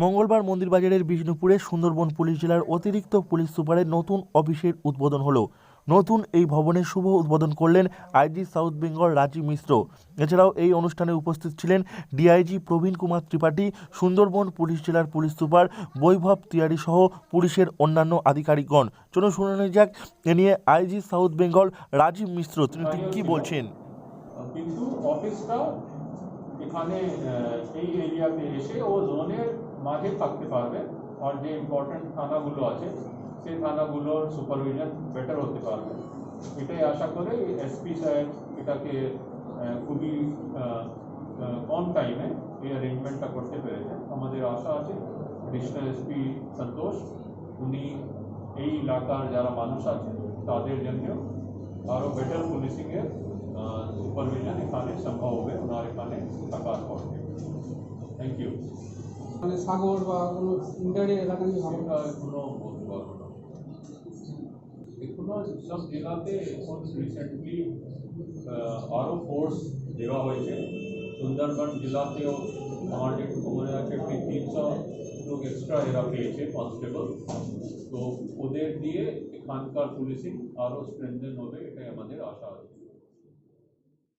মঙ্গলবার মন্দিরবাজারের বিষ্ণুপুরে সুন্দরবন পুলিশ জেলার অতিরিক্ত পুলিশ সুপারের নতুন অফিসের উদ্বোধন হলো। নতুন এই ভবনের শুভ উদ্বোধন করলেন আইজি সাউথ বেঙ্গল রাজীব মিশ্র। এছাড়াও এই অনুষ্ঠানে উপস্থিত ছিলেন ডিআইজি প্রবীণ কুমার ত্রিপাঠী, সুন্দরবন পুলিশ জেলার পুলিশ সুপার, বৈভব তিয়ারি সহ পুলিশের অন্যান্য আধিকারিকগণ। চলুন শুনে যাক, এ নিয়ে আইজি সাউথ বেঙ্গল রাজীব মিশ্র, তিনি ঠিক কী বলছেন? কিন্তু অফিসটা এখানে এই এরিয়াতে এসে ও জোনের মাঝে থাকতে পারবে। আর যে ইম্পর্টেন্ট থানাগুলো আছে, সেই থানাগুলোর সুপারভিশন বেটার হতে এটাই আশা করে এসপি সাহেব এটাকে খুবই কম টাইমে এই অ্যারেঞ্জমেন্টটা করতে পেরেছেন। আমাদের আশা আছে এডিশনাল এসপি সন্তোষ উনি এই এলাকার যারা মানুষ আছে তাদের জন্য আরও বেটার পুলিশিংয়ের সুপারভিশন এখানে সম্ভব হবে ওনার এখানে থাকার পর। থ্যাংক ইউ মানে সাগর বা কোনো ইন্টারিয়ার এলাকা নিয়ে এখনও বলতে পারব না। এখনো সব জেলাতে এখন রিসেন্টলি আরও ফোর্স দেওয়া হয়েছে সুন্দরবন জেলাতেও আমার যেটুকু মনে আছে প্রায় তিনশো লোক এক্সট্রা এরা পেয়েছে কনস্টেবল তো ওদের দিয়ে এখানকার পুলিশিং আরও স্ট্রেংথেন হবে এটাই আমাদের আশা আছে